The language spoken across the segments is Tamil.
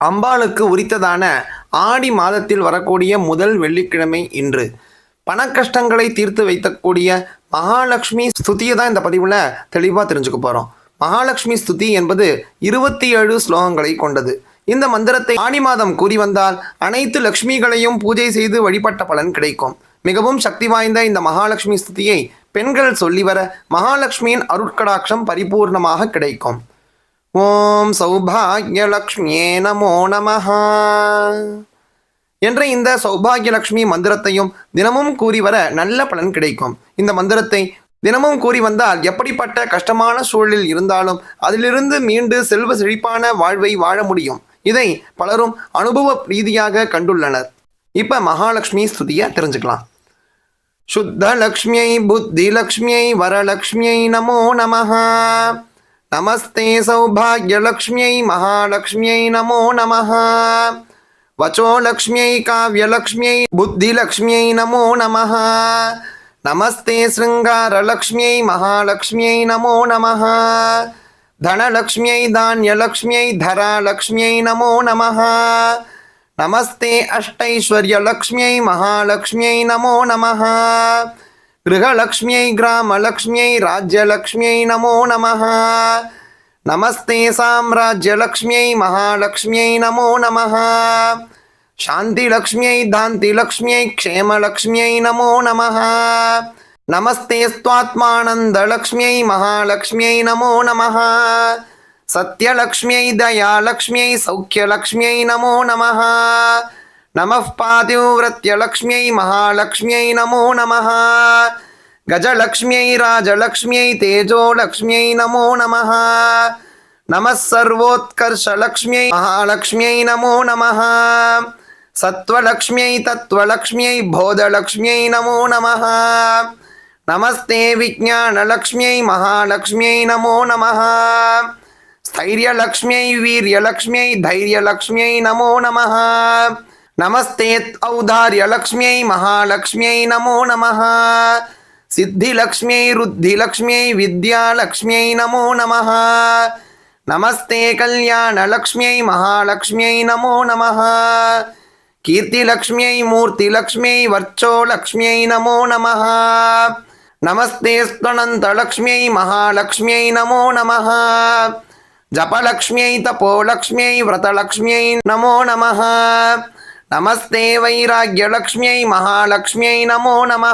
அம்பாளுக்கு உரித்ததான ஆடி மாதத்தில் வரக்கூடிய முதல் வெள்ளிக்கிழமை இன்று. பணக்கஷ்டங்களை தீர்த்து வைக்கக்கூடிய மகாலட்சுமி ஸ்துதியை தான் இந்த பதிவில் தெளிவாக தெரிஞ்சுக்க போகிறோம் மகாலட்சுமி ஸ்துதி என்பது இருபத்தி ஏழு ஸ்லோகங்களை கொண்டது. இந்த மந்திரத்தை ஆடி மாதம் கூறி வந்தால் அனைத்து லக்ஷ்மிகளையும் பூஜை செய்து வழிபட்ட பலன் கிடைக்கும். மிகவும் சக்தி வாய்ந்த இந்த மகாலட்சுமி ஸ்துதியை பெண்கள் சொல்லி வர மகாலட்சுமியின் அருட்கடாட்சம் பரிபூர்ணமாக கிடைக்கும். ஓம் சௌபாகியலக்ஷ்மியே நமோ நமஹா. என்ற இந்த சௌபாகியலக்ஷ்மி மந்திரத்தையும் தினமும் கூறி வர நல்ல பலன் கிடைக்கும். இந்த மந்திரத்தை தினமும் கூறி வந்தால் எப்படிப்பட்ட கஷ்டமான சூழலில் இருந்தாலும் அதிலிருந்து மீண்டு செல்வ செழிப்பான வாழ்வை வாழ முடியும். இதை பலரும் அனுபவ ரீதியாக கண்டுள்ளனர். இப்போ மகாலட்சுமி ஸ்துதியை தெரிஞ்சுக்கலாம். சுத்த லக்ஷ்மியை புத்தி லக்ஷ்மியை வரலக்ஷ்மியை நமோ நமஹா. नमस्ते सौभाग्यलक्ष्म्यै महालक्ष्म्यै नमो नमः। वचोलक्ष्म्यै काव्यलक्ष्म्यै, बुद्धिलक्ष्म्यै नमो नमः। नमस्ते शृङ्गारलक्ष्म्यै, महालक्ष्म्यै नमो नमः। धनलक्ष्म्यै, धान्यलक्ष्म्यै, धरालक्ष्म्यै नमो नमः। नमस्ते अष्टैश्वर्यलक्ष्म्यै, महालक्ष्म्यै नमो नमः। गृहलक्ष्म्यै ग्रामलक्ष्म्यै राज्यलक्ष्म्यै नमो नमः। नमस्ते साम्राज्यलक्ष्म्यै महालक्ष्म्यै नमो नमः। शान्तिलक्ष्म्यै दान्तिलक्ष्म्यै क्षेमलक्ष्म्यै नमो नमः। नमस्ते स्वात्मानन्दलक्ष्म्यै महालक्ष्म्यै नमो नमः। सत्यलक्ष्म्यै दयालक्ष्म्यै सौख्यलक्ष्म्यै नमो नमः नमः पातिव्रत्यलक्ष्म्यै महालक्ष्म्यै नमो नमः। गजलक्ष्म्यै, राजलक्ष्म्यै, तेजोलक्ष्म्यै नमो नमः। नमः सर्वोत्कर्षलक्ष्म्यै, महालक्ष्म्यै नमो नमः। सत्त्वलक्ष्म्यै, तत्त्वलक्ष्म्यै, बोधलक्ष्म्यै नमो नमः। नमस्ते, विज्ञानलक्ष्म्यै, महालक्ष्म्यै नमो नमः। स्थैर्यलक्ष्म्यै, वीर्यलक्ष्म्यै, धैर्यलक्ष्म्यै नमो नमः। நமஸ்தே ஔதாரியலக்ஷ்மியை மகாலட்சுமியை நமோ நம சித்திலக்ஷ்மியை ருத்திலக்ஷ்மியை வித்யாலக்ஷ்மியை நமோ நம நமஸ்தே கல்யாணலக்ஷ்மியை மகாலட்சுமியை நமோ நம கீர்த்திலக்ஷ்மியை மூர்த்திலக்ஷ்மியை வர்ச்சோலக்ஷ்மியை நமோ நம நமஸ்தே ஸ்வனந்தலக்ஷ்மியை மகாலட்சுமியை நமோ நம ஜபலக்ஷ்மியை தபோலக்ஷ்மியை விரதலக்ஷ்மியை நமோ நம நமஸ்தே வைராக்கியலக்ஷ்மியை மகாலட்சுமியை நமோ நம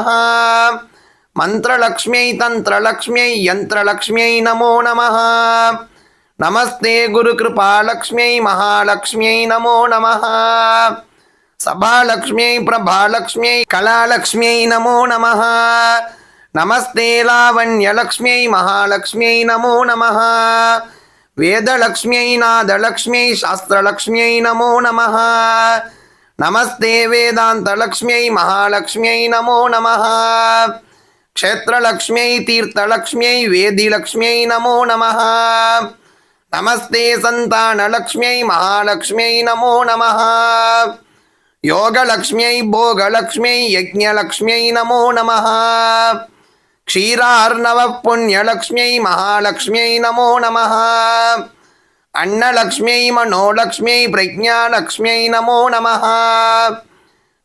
மந்திரலக்ஷ்மியை தந்திரலக்ஷ்மியை யந்திரலக்ஷ்மியை நமோ நம நமஸ்தே குரு கிருபாலக்ஷ்மியை மகாலட்சுமியை நமோ நம சபாலக்ஷ்மியை பிரபாலக்ஷ்மியை கலாலக்ஷ்மியை நமோ நம நமஸ்தே லாவண்யலக்ஷ்மியை மகாலட்சுமியை நமோ நம வேதலக்ஷ்மியை நாதலக்ஷ்மியை சாஸ்திரலக்ஷ்மியை நமோ நம நமஸ்தே வேதாந்தலக்ஷ்மியை மகாலட்சுமியை நமோ நம க்ஷேத்திரலக்ஷ்மியை தீர்த்தலக்ஷ்மியை வேதிலக்ஷ்மியை நமோ நம நமஸ்தே சந்தானலக்ஷ்மியை மகாலட்சுமியை நமோ நம யோகலக்ஷ்மியை போகலக்ஷ்மியை யஜ்ஞலக்ஷ்மியை நமோ நம க்ஷீரார்ணவ புண்ணியலக்ஷ்மியை மகாலட்சுமியை நமோ நம அன்னலக்ஷ்மியை மனோலக்ஷ்மியை பிரஜாலக்ஷ்மியை நமோ நம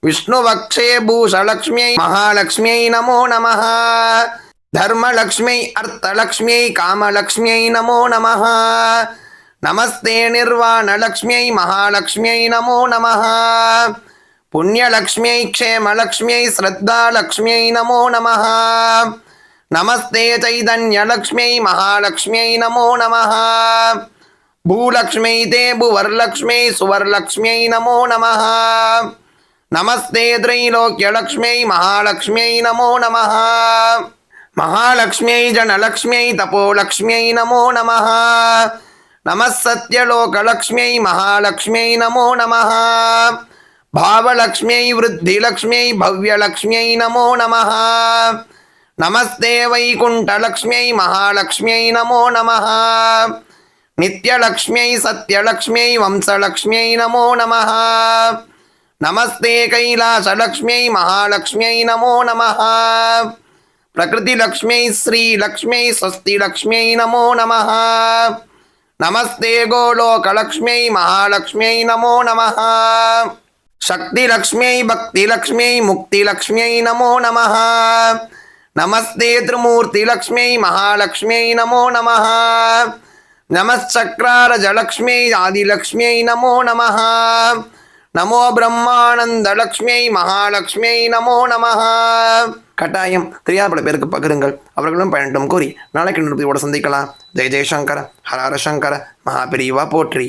விஷ்ணுவக்ஷே பூஷலக்ஷ்மியை மகாலக்ஷ்மியை நமோ நம தர்மலக்ஷ்மியை அர்த்தலக்ஷ்மியை காமலக்ஷ்மியை நமோ நம நமஸ்தே நிர்வாணலக்ஷ்மியை மகாலக்ஷ்மியை நமோ நம புண்ணியலக்ஷ்மியை க்ஷேமலக்ஷ்மியை ஸ்ரத்தாலக்ஷ்மியை நமோ நம நமஸ்தே சைதன்யலக்ஷ்மியை மகாலக்ஷ்மியை நமோ நம ते भुवर्लक्ष्म्यै सुवर्लक्ष्म्यै नमो नमः नमस्ते त्रैलोक्यलक्ष्म्यै महालक्ष्म्यै नमो नमः महालक्ष्म्यै जनलक्ष्म्यै तपोलक्ष्म्यै नमो नमः नमः सत्यलोकलक्ष्म्यै महालक्ष्म्यै नमो नमः भावलक्ष्म्यै वृद्धिलक्ष्म्यै भव्यलक्ष्म्यै नमो नमः नमस्ते वैकुण्ठलक्ष्म्यै महालक्ष्म्यै नमो नमः नित्यलक्ष्म्यै सत्यलक्ष्म्यै वंशलक्ष्म्यै नमो नमः। नमस्ते कैलासलक्ष्म्यै महालक्ष्म्यै नमो नमः। प्रकृतिलक्ष्म्यै श्रीलक्ष्म्यै स्वस्तिलक्ष्म्यै नमो नमः। नमस्ते गोलोकलक्ष्म्यै महालक्ष्म्यै नमो नमः। शक्तिलक्ष्म्यै भक्तिलक्ष्म्यै मुक्तिलक्ष्म्यै नमो नमः। नमस्ते त्रिमूर्तिलक्ष्म्यै महालक्ष्म्यै नमो नमः। நமச்சக்ராரஜலக்ஷ்மியை ஆதிலக்ஷ்மியை நமோ நம நமோ பிரம்மானந்தலக்ஷ்மியை மகாலட்சுமியை நமோ நம கட்டாயம் தெரியாத பல பேருக்கு பகிருங்கள். அவர்களும் பயணம் கூறி நாளைக்கு நிறுத்தியோடு சந்திக்கலாம். ஜெய் ஜெய்சங்கர ஹரஹர சங்கர மகாபிரிவா போற்றி.